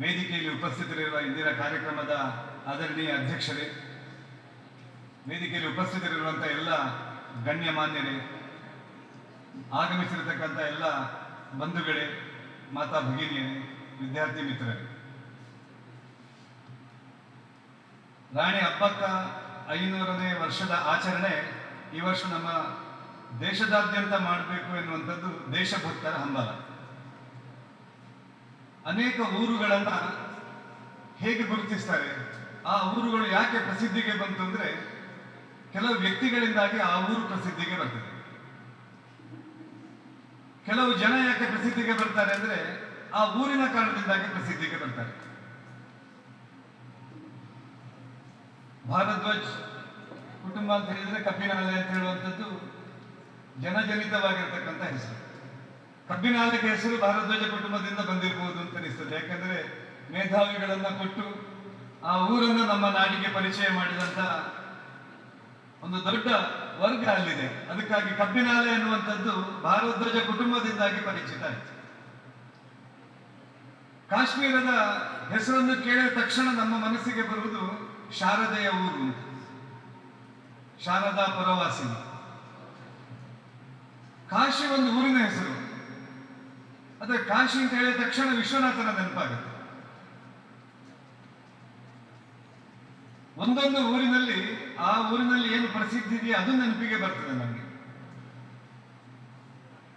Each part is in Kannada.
ವೇದಿಕೆಯಲ್ಲಿ ಉಪಸ್ಥಿತರಿರುವ ಇಂದಿನ ಕಾರ್ಯಕ್ರಮದ ಆದರಣೀಯ ಅಧ್ಯಕ್ಷರೇ, ವೇದಿಕೆಯಲ್ಲಿ ಉಪಸ್ಥಿತರಿರುವಂಥ ಎಲ್ಲ ಗಣ್ಯಮಾನ್ಯರೇ, ಆಗಮಿಸಿರತಕ್ಕಂಥ ಎಲ್ಲ ಬಂಧುಗಳೇ, ಮಾತಾ ಭಗಿನಿಯರೇ, ವಿದ್ಯಾರ್ಥಿ ಮಿತ್ರರೇ. ರಾಣಿ ಹಬ್ಬಕ್ಕ ಐನೂರನೇ ವರ್ಷದ ಆಚರಣೆ ಈ ವರ್ಷ ನಮ್ಮ ದೇಶದಾದ್ಯಂತ ಮಾಡಬೇಕು ಎನ್ನುವಂಥದ್ದು ದೇಶಭಕ್ತರ ಹಂಬಲ. ಅನೇಕ ಊರುಗಳನ್ನ ಹೇಗೆ ಗುರುತಿಸ್ತಾರೆ? ಆ ಊರುಗಳು ಯಾಕೆ ಪ್ರಸಿದ್ಧಿಗೆ ಬಂತು ಅಂದ್ರೆ ಕೆಲವು ವ್ಯಕ್ತಿಗಳಿಂದಾಗಿ ಆ ಊರು ಪ್ರಸಿದ್ಧಿಗೆ ಬರ್ತದೆ ಕೆಲವು ಜನ ಯಾಕೆ ಪ್ರಸಿದ್ಧಿಗೆ ಬರ್ತಾರೆ ಅಂದ್ರೆ ಆ ಊರಿನ ಕಾರಣದಿಂದಾಗಿ ಪ್ರಸಿದ್ಧಿಗೆ ಬರ್ತಾರೆ. ಭಾರದ್ವಾಜ್ ಕುಟುಂಬ ಅಂತ ಹೇಳಿದ್ರೆ ಕಬ್ಬಿನಾಲೆ ಅಂತ ಹೇಳುವಂಥದ್ದು ಜನಜನಿತವಾಗಿರ್ತಕ್ಕಂಥ ಹೆಸರು. ಕಬ್ಬಿನಾಲೆಗೆ ಹೆಸರು ಭಾರದ್ವಾಜ ಕುಟುಂಬದಿಂದ ಬಂದಿರಬಹುದು ಅಂತ ಅನಿಸ್ತದೆ. ಯಾಕಂದ್ರೆ ಮೇಧಾವಿಗಳನ್ನ ಕೊಟ್ಟು ಆ ಊರನ್ನು ನಮ್ಮ ನಾಡಿಗೆ ಪರಿಚಯ ಮಾಡಿದಂತ ಒಂದು ದೊಡ್ಡ ವರ್ಗ ಅಲ್ಲಿದೆ. ಅದಕ್ಕಾಗಿ ಕಬ್ಬಿನಾಲೆ ಅನ್ನುವಂಥದ್ದು ಭಾರದ್ವಾಜ ಕುಟುಂಬದಿಂದಾಗಿ ಪರಿಚಿತ ಆಯಿತು. ಕಾಶ್ಮೀರದ ಹೆಸರನ್ನು ಕೇಳಿದ ತಕ್ಷಣ ನಮ್ಮ ಮನಸ್ಸಿಗೆ ಬರುವುದು ಶಾರದೆಯ ಊರು ಶಾರದಾ ಪರವಾಸಿನಿ ಕಾಶಿ ಒಂದು ಊರಿನ ಹೆಸರು. ಅದೇ ಕಾಶಿ ಅಂತ ಹೇಳಿದ ತಕ್ಷಣ ವಿಶ್ವನಾಥನ ನೆನಪಾಗುತ್ತೆ. ಒಂದೊಂದು ಊರಿನಲ್ಲಿ ಆ ಊರಿನಲ್ಲಿ ಏನು ಪ್ರಸಿದ್ಧಿ ಇದೆಯೋ ಅದು ನೆನಪಿಗೆ ಬರ್ತದೆ ನಮಗೆ.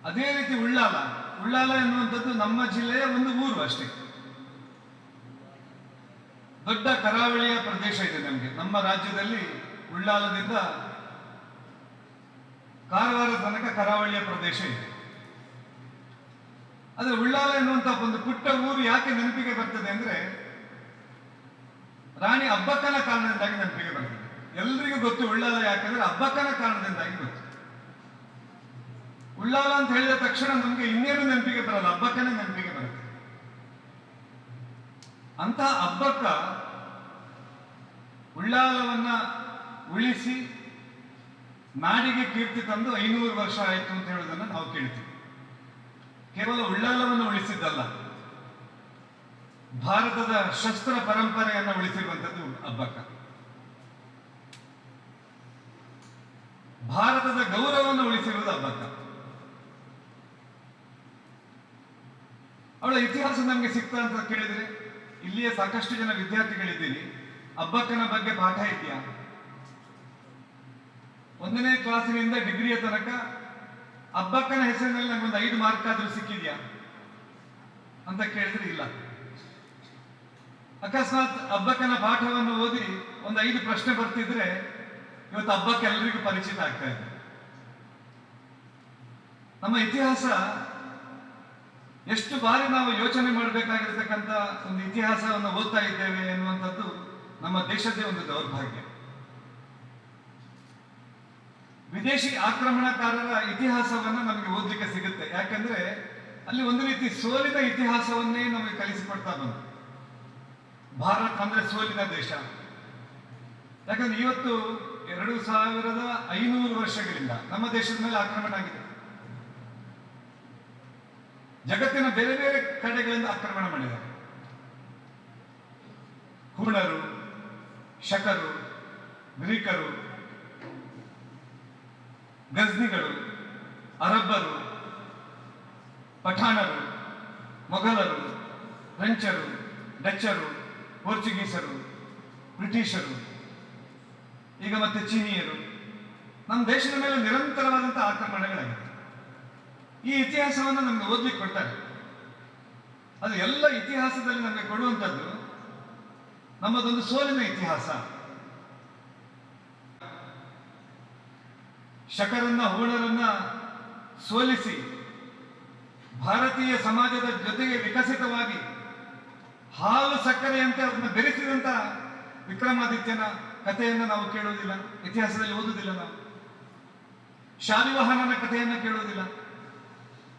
ಅದೇ ರೀತಿ ಉಳ್ಳಾಲ. ಉಳ್ಳಾಲ ಎನ್ನುವಂಥದ್ದು ನಮ್ಮ ಜಿಲ್ಲೆಯ ಒಂದು ಊರು ಅಷ್ಟೇ. ದೊಡ್ಡ ಕರಾವಳಿಯ ಪ್ರದೇಶ ಇದೆ ನಮಗೆ. ನಮ್ಮ ರಾಜ್ಯದಲ್ಲಿ ಉಳ್ಳಾಲದಿಂದ ಕಾರವಾರ ತನಕ ಕರಾವಳಿಯ ಪ್ರದೇಶ ಇದೆ. ಆದ್ರೆ ಉಳ್ಳಾಲ ಎನ್ನುವಂತ ಒಂದು ಪುಟ್ಟ ಊರು ಯಾಕೆ ನೆನಪಿಗೆ ಬರ್ತದೆ ಅಂದ್ರೆ ರಾಣಿ ಅಬ್ಬಕ್ಕನ ಕಾರಣದಿಂದಾಗಿ ನೆನಪಿಗೆ ಬರ್ತದೆ. ಎಲ್ರಿಗೂ ಗೊತ್ತು ಉಳ್ಳಾಲ ಯಾಕಂದ್ರೆ ಅಬ್ಬಕ್ಕನ ಕಾರಣದಿಂದಾಗಿ ಗೊತ್ತು. ಉಳ್ಳಾಲ ಅಂತ ಹೇಳಿದ ತಕ್ಷಣ ನಮ್ಗೆ ಇನ್ನೇನು ನೆನಪಿಗೆ ಬರಲ್ಲ, ಅಬ್ಬಕ್ಕನೇ ನೆನಪಿಗೆ ಬರುತ್ತೆ. ಅಂತಹ ಅಬ್ಬಕ್ಕ ಉಳ್ಳಾಲವನ್ನ ಉಳಿಸಿ, ನಾಡಿಗೆ ಕೀರ್ತಿ ತಂದು ಐನೂರು ವರ್ಷ ಆಯಿತು ಅಂತ ಹೇಳೋದನ್ನ ನಾವು ಕೇಳ್ತೀವಿ. ಕೇವಲ ಉಳ್ಳಾಲವನ್ನು ಉಳಿಸಿದ್ದಲ್ಲ, ಭಾರತದ ಶಸ್ತ್ರ ಪರಂಪರೆಯನ್ನು ಉಳಿಸಿರುವಂಥದ್ದು ಅಬ್ಬಕ್ಕ ಭಾರತದ ಗೌರವವನ್ನು ಉಳಿಸಿರುವುದು ಅಬ್ಬಕ್ಕ ಅವಳ ಇತಿಹಾಸ ನಮಗೆ ಸಿಗ್ತಾ ಅಂತ ಕೇಳಿದ್ರೆ, ಇಲ್ಲಿಯೇ ಸಾಕಷ್ಟು ಜನ ವಿದ್ಯಾರ್ಥಿಗಳಿದ್ದೀರಿ. ಅಬ್ಬಕ್ಕನ ಬಗ್ಗೆ ಪಾಠ ಇದೆಯಾ? ಒಂದನೇ ಕ್ಲಾಸಿನಿಂದ ಡಿಗ್ರಿಯ ತನಕ ಅಬ್ಬಕ್ಕನ ಹೆಸರಿನಲ್ಲಿ ಒಂದು ಐದು ಮಾರ್ಕ್ ಆದ್ರೂ ಸಿಕ್ಕಿದ್ಯಾ? ಅಂತ ಕೇಳಿದ್ರೆ ಇಲ್ಲ. ಅಕಸ್ಮಾತ್ ಅಬ್ಬಕ್ಕನ ಪಾಠವನ್ನು ಓದಿ ಒಂದು ಐದು ಪ್ರಶ್ನೆ ಬರ್ತಿದ್ರೆ ಇವತ್ತು ಹಬ್ಬಕ್ಕೆ ಎಲ್ರಿಗೂ ಪರಿಚಿತ ಆಗ್ತಾ ಇದೆ. ನಮ್ಮ ಇತಿಹಾಸ ಎಷ್ಟು ಬಾರಿ ನಾವು ಯೋಚನೆ ಮಾಡಬೇಕಾಗಿರ್ತಕ್ಕಂಥ ಒಂದು ಇತಿಹಾಸವನ್ನು ಓದ್ತಾ ಇದ್ದೇವೆ ಎನ್ನುವಂಥದ್ದು ನಮ್ಮ ದೇಶದ್ದೇ ಒಂದು ದೌರ್ಭಾಗ್ಯ. ವಿದೇಶಿ ಆಕ್ರಮಣಕಾರರ ಇತಿಹಾಸವನ್ನ ನಮಗೆ ಓದಲಿಕ್ಕೆ ಸಿಗುತ್ತೆ. ಯಾಕಂದ್ರೆ ಅಲ್ಲಿ ಒಂದು ರೀತಿ ಸೋಲಿನ ಇತಿಹಾಸವನ್ನೇ ನಮಗೆ ಕಲಿಸಿಕೊಡ್ತಾ ಬಂತು. ಭಾರತ ಅಂದ್ರೆ ಸೋಲಿನ ದೇಶ. ಯಾಕಂದ್ರೆ ಇವತ್ತು ಎರಡು ಸಾವಿರದ ಐನೂರು ವರ್ಷಗಳಿಂದ ನಮ್ಮ ದೇಶದ ಮೇಲೆ ಆಕ್ರಮಣ ಆಗಿದೆ. ಜಗತ್ತಿನ ಬೇರೆ ಬೇರೆ ಕಡೆಗಳಿಂದ ಆಕ್ರಮಣ ಮಾಡಿದ್ದಾರೆ. ಹೂಣರು ಶಕರು, ಗ್ರೀಕರು ಗಜ್ನಿಗಳು, ಅರಬ್ಬರು, ಪಠಾಣರು, ಮೊಘಲರು, ಫ್ರೆಂಚರು, ಡಚ್ಚರು, ಪೋರ್ಚುಗೀಸರು, ಬ್ರಿಟಿಷರು, ಈಗ ಮತ್ತೆ ಚೀನಿಯರು. ನಮ್ಮ ದೇಶದ ಮೇಲೆ ನಿರಂತರವಾದಂತಹ ಆಕ್ರಮಣಗಳಾಗಿದೆ ಈ ಇತಿಹಾಸವನ್ನು ನಮಗೆ ಓದ್ಲಿಕ್ಕೆ ಕೊಡ್ತಾರೆ. ಅದು ಎಲ್ಲ ಇತಿಹಾಸದಲ್ಲಿ ನಮಗೆ ಕೊಡುವಂಥದ್ದು ನಮ್ಮದೊಂದು ಸೋಲಿನ ಇತಿಹಾಸ. ಶಕರನ್ನ, ಹೋಣರನ್ನ ಸೋಲಿಸಿ ಭಾರತೀಯ ಸಮಾಜದ ಜೊತೆಗೆ ವಿಕಸಿತವಾಗಿ ಹಾಲು ಸಕ್ಕರೆಯಂತೆ ಅದನ್ನ ಬೆರೆಸಿದಂತ ವಿಕ್ರಮಾದಿತ್ಯನ ಕಥೆಯನ್ನು ನಾವು ಕೇಳುವುದಿಲ್ಲ. ಇತಿಹಾಸದಲ್ಲಿ ಓದುವುದಿಲ್ಲ ನಾವು. ಶಾಲಿವಾಹನನ ಕಥೆಯನ್ನು ಕೇಳುವುದಿಲ್ಲ.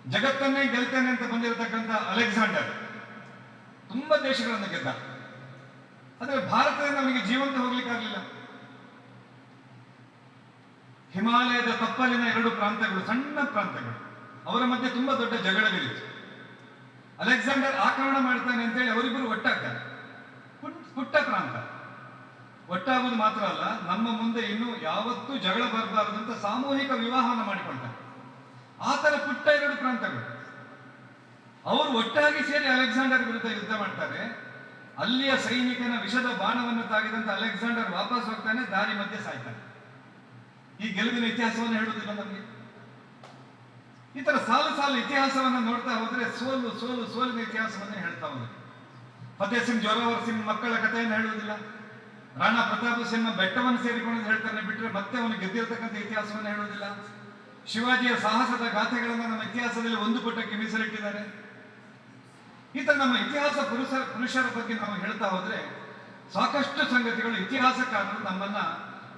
ಜಗತ್ತನ್ನೇ ಗೆಲ್ತೇನೆ ಅಂತ ಬಂದಿರತಕ್ಕಂಥ ಅಲೆಕ್ಸಾಂಡರ್ ತುಂಬಾ ದೇಶಗಳನ್ನು ಗೆದ್ದ. ಆದರೆ ಭಾರತದಿಂದ ನಮಗೆ ಜೀವಂತ ಹೋಗ್ಲಿಕ್ಕಾಗಲಿಲ್ಲ. ಹಿಮಾಲಯದ ತಪ್ಪಲಿನ ಎರಡು ಪ್ರಾಂತಗಳು ಸಣ್ಣ ಪ್ರಾಂತಗಳು ಅವರ ಮಧ್ಯೆ ತುಂಬಾ ದೊಡ್ಡ ಜಗಳಗಳಿತ್ತು ಅಲೆಕ್ಸಾಂಡರ್ ಆಕ್ರಮಣ ಮಾಡ್ತಾನೆ ಅಂತೇಳಿ ಅವರಿಬ್ಬರು ಒಟ್ಟಾಗ್ತಾರೆ. ಪುಟ್- ಪುಟ್ಟ ಪ್ರಾಂತ. ಒಟ್ಟಾಗುವುದು ಮಾತ್ರ ಅಲ್ಲ, ನಮ್ಮ ಮುಂದೆ ಇನ್ನು ಯಾವತ್ತೂ ಜಗಳ ಬರಬಾರದು ಅಂತ ಸಾಮೂಹಿಕ ವಿವಾಹವನ್ನು ಮಾಡಿಕೊಳ್ತಾರೆ. ಆತರ ತರ ಪುಟ್ಟ ಎರಡು ಪ್ರಾಂತಗಳು ಅವರು ಒಟ್ಟಾಗಿ ಸೇರಿ ಅಲೆಕ್ಸಾಂಡರ್ ವಿರುದ್ಧ ಯುದ್ಧ ಮಾಡ್ತಾರೆ. ಅಲ್ಲಿಯ ಸೈನಿಕನ ವಿಷದ ಬಾಣವನ್ನು ತಾಗಿದಂತ ಅಲೆಕ್ಸಾಂಡರ್ ವಾಪಸ್ ಹೋಗ್ತಾನೆ, ದಾರಿ ಮಧ್ಯೆ ಸಾಯ್ತಾನೆ. ಈ ಗೆಲುವಿನ ಇತಿಹಾಸವನ್ನು ಹೇಳುವುದಿಲ್ಲ ನಮಗೆ. ಈ ತರ ಸಾಲು ಸಾಲು ಇತಿಹಾಸವನ್ನು ನೋಡ್ತಾ ಹೋದ್ರೆ ಸೋಲು ಸೋಲು, ಸೋಲಿನ ಇತಿಹಾಸವನ್ನೇ ಹೇಳ್ತಾ ಹೋದ್ರೆ ಫತೇಹ್ ಸಿಂಗ್ ಜೋರಾವರ್ ಸಿಂಗ್ ಮಕ್ಕಳ ಕಥೆಯನ್ನು ಹೇಳುವುದಿಲ್ಲ. ರಾಣಾ ಪ್ರತಾಪ ಸಿಂಹ ಬೆಟ್ಟವನ್ನು ಸೇರಿಕೊಂಡು ಹೇಳ್ತಾನೆ ಬಿಟ್ಟರೆ ಮತ್ತೆ ಅವನು ಗೆದ್ದಿರತಕ್ಕಂಥ ಇತಿಹಾಸವನ್ನು ಹೇಳುವುದಿಲ್ಲ. ಶಿವಾಜಿಯ ಸಾಹಸದ ಗಾಥೆಗಳನ್ನು ನಮ್ಮ ಇತಿಹಾಸದಲ್ಲಿ ಒಂದು ಪುಟಕ್ಕೆ ಮೀಸಲಿಟ್ಟಿದ್ದಾರೆ. ಈ ತರ ನಮ್ಮ ಇತಿಹಾಸ ಪುರುಷ, ಪುರುಷರ ಬಗ್ಗೆ ನಾವು ಹೇಳ್ತಾ ಹೋದ್ರೆ ಸಾಕಷ್ಟು ಸಂಗತಿಗಳು ಇತಿಹಾಸಕಾರರು ನಮ್ಮನ್ನ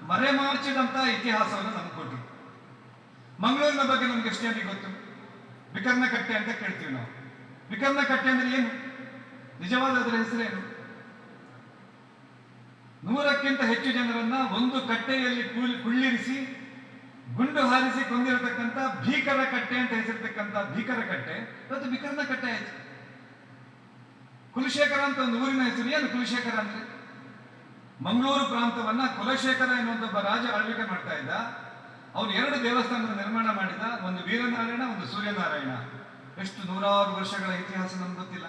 ಮರೆಮಾಚಿದಂತಹ ಇತಿಹಾಸವನ್ನು ನಮ್ಗೆ ಕೊಟ್ಟರು ಮಂಗಳೂರಿನ ಬಗ್ಗೆ ನಮ್ಗೆ ಎಷ್ಟೇ ಗೊತ್ತು? ವಿಕರ್ಣ ಕಟ್ಟೆ ಅಂತ ಕೇಳ್ತೀವಿ ನಾವು. ವಿಕರ್ಣ ಕಟ್ಟೆ ಅಂದ್ರೆ ಏನು? ನಿಜವಾದ ಅದರ ಹೆಸರೇನು? ನೂರಕ್ಕಿಂತ ಹೆಚ್ಚು ಜನರನ್ನ ಒಂದು ಕಟ್ಟೆಯಲ್ಲಿ ಕುಳ್- ಕುಳ್ಳಿರಿಸಿ, ಗುಂಡು ಹಾರಿಸಿ ಕೊಂದಿರತಕ್ಕಂತ ಭೀಕರ ಕಟ್ಟೆ ಅಂತ ಹೆಸರಿರ್ತಕ್ಕಂಥ ಭೀಕರ ಕಟ್ಟೆ. ಇವತ್ತು ವಿಕರ್ಣ ಕಟ್ಟೆ ಆಯ್ತು. ಕುಲಶೇಖರ ಅಂತ ಒಂದು ಊರಿನ ಹೆಸರು. ಏನು ಕುಲಶೇಖರ ಅಂದ್ರೆ? ಮಂಗಳೂರು ಪ್ರಾಂತವನ್ನ ಕುಲಶೇಖರ ಎನ್ನುವಂತ ಒಬ್ಬ ರಾಜ ಆಳ್ವಿಕೆ ಮಾಡ್ತಾ ಇದ್ದ. ಅವನು ಎರಡು ದೇವಸ್ಥಾನದ ನಿರ್ಮಾಣ ಮಾಡಿದ. ಒಂದು ವೀರನಾರಾಯಣ, ಒಂದು ಸೂರ್ಯನಾರಾಯಣ. ಎಷ್ಟು ನೂರಾರು ವರ್ಷಗಳ ಇತಿಹಾಸ ನಮ್ಗೆ ಗೊತ್ತಿಲ್ಲ.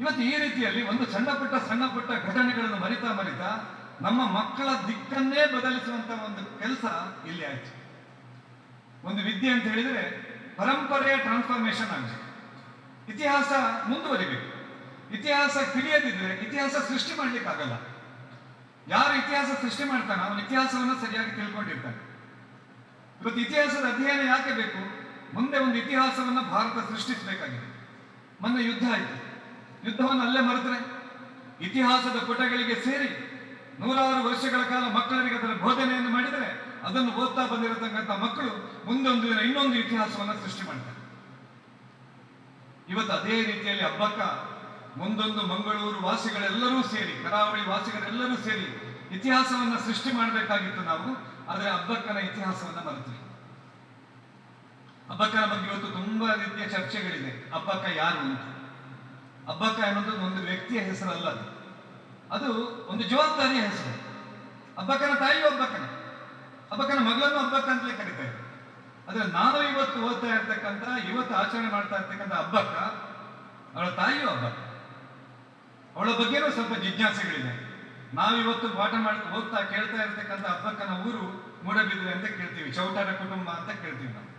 ಇವತ್ತು ಈ ರೀತಿಯಲ್ಲಿ ಒಂದು ಸಣ್ಣ ಪುಟ್ಟ ಸಣ್ಣ ಪುಟ್ಟ ಘಟನೆಗಳನ್ನು ಮರಿತಾ ಮರಿತಾ ನಮ್ಮ ಮಕ್ಕಳ ದಿಕ್ಕನ್ನೇ ಬದಲಿಸುವಂತ ಒಂದು ಕೆಲಸ ಇಲ್ಲಿ ಆಯ್ತು. ಒಂದು ವಿದ್ಯೆ ಅಂತ ಹೇಳಿದ್ರೆ ಪರಂಪರೆಯ ಟ್ರಾನ್ಸ್ಫಾರ್ಮೇಶನ್ ಆಗಿದೆ. ಇತಿಹಾಸ ಮುಂದುವರಿಬೇಕು. ಇತಿಹಾಸ ತಿಳಿಯದಿದ್ರೆ ಇತಿಹಾಸ ಸೃಷ್ಟಿ ಮಾಡ್ಲಿಕ್ಕಾಗಲ್ಲ. ಯಾರು ಇತಿಹಾಸ ಸೃಷ್ಟಿ ಮಾಡ್ತಾನೆ ಅವನ ಇತಿಹಾಸವನ್ನು ಸರಿಯಾಗಿ ತಿಳ್ಕೊಂಡಿರ್ತಾನೆ. ಇವತ್ತು ಇತಿಹಾಸದ ಅಧ್ಯಯನ ಯಾಕೆ ಬೇಕು? ಮುಂದೆ ಒಂದು ಇತಿಹಾಸವನ್ನು ಭಾರತ ಸೃಷ್ಟಿಸಬೇಕಾಗಿದೆ. ಮೊನ್ನೆ ಯುದ್ಧ ಆಯಿತು. ಯುದ್ಧವನ್ನು ಅಲ್ಲೇ ಮರೆತರೆ? ಇತಿಹಾಸದ ಪುಟಗಳಿಗೆ ಸೇರಿ ನೂರಾರು ವರ್ಷಗಳ ಕಾಲ ಮಕ್ಕಳಿಗೆ ಅದರ ಬೋಧನೆಯನ್ನು ಮಾಡಿದರೆ ಅದನ್ನು ಓದ್ತಾ ಬಂದಿರತಕ್ಕಂಥ ಮಕ್ಕಳು ಮುಂದೊಂದು ದಿನ ಇನ್ನೊಂದು ಇತಿಹಾಸವನ್ನು ಸೃಷ್ಟಿ ಮಾಡ್ತಾರೆ. ಇವತ್ತು ಅದೇ ರೀತಿಯಲ್ಲಿ ಹಬ್ಬಕ್ಕ ಮುಂದೊಂದು ಮಂಗಳೂರು ವಾಸಿಗಳೆಲ್ಲರೂ ಸೇರಿ, ಕರಾವಳಿ ವಾಸಿಗಳೆಲ್ಲರೂ ಸೇರಿ ಇತಿಹಾಸವನ್ನ ಸೃಷ್ಟಿ ಮಾಡಬೇಕಾಗಿತ್ತು ನಾವು, ಆದರೆ ಅಬ್ಬಕ್ಕನ ಇತಿಹಾಸವನ್ನ ಮರೆತ್ವಿ ಅಬ್ಬಕ್ಕನ ಬಗ್ಗೆ ಇವತ್ತು ತುಂಬಾ ರೀತಿಯ ಚರ್ಚೆಗಳಿದೆ. ಅಬ್ಬಕ್ಕ ಯಾರು ಅಂತ. ಅಬ್ಬಕ್ಕ ಅನ್ನೋದು ಒಂದು ವ್ಯಕ್ತಿಯ ಹೆಸರಲ್ಲ ಅದು. ಅದು ಒಂದು ಜವಾಬ್ದಾರಿಯ ಹೆಸರು. ಅಬ್ಬಕ್ಕನ ತಾಯಿಯು ಅಬ್ಬಕ್ಕನ ಅಬ್ಬಕ್ಕನ ಮಗಳನ್ನು ಅಬ್ಬಕ್ಕ ಅಂತಲೇ ಕರಿತಾರೆ ಆದರೆ ನಾನು ಇವತ್ತು ಓದ್ತಾ ಇರ್ತಕ್ಕಂಥ, ಇವತ್ತು ಆಚರಣೆ ಮಾಡ್ತಾ ಇರ್ತಕ್ಕಂಥ ಅಬ್ಬಕ್ಕ ಅವಳ ತಾಯಿಯು ಹಬ್ಬಕ್ಕ. ಅವಳ ಬಗ್ಗೆನೂ ಸ್ವಲ್ಪ ಜಿಜ್ಞಾಸೆಗಳಿದೆ. ನಾವಿವತ್ತು ಪಾಠ ಮಾಡ್ತಾ ಓದ್ತಾ ಕೇಳ್ತಾ ಇರ್ತಕ್ಕಂಥ ಅಪ್ಪಕ್ಕನ ಊರು ಮೂಡಬಿದ್ರೆ ಅಂತ ಕೇಳ್ತೀವಿ. ಚೌಟರ ಕುಟುಂಬ ಅಂತ ಕೇಳ್ತೀವಿ ನಾವು.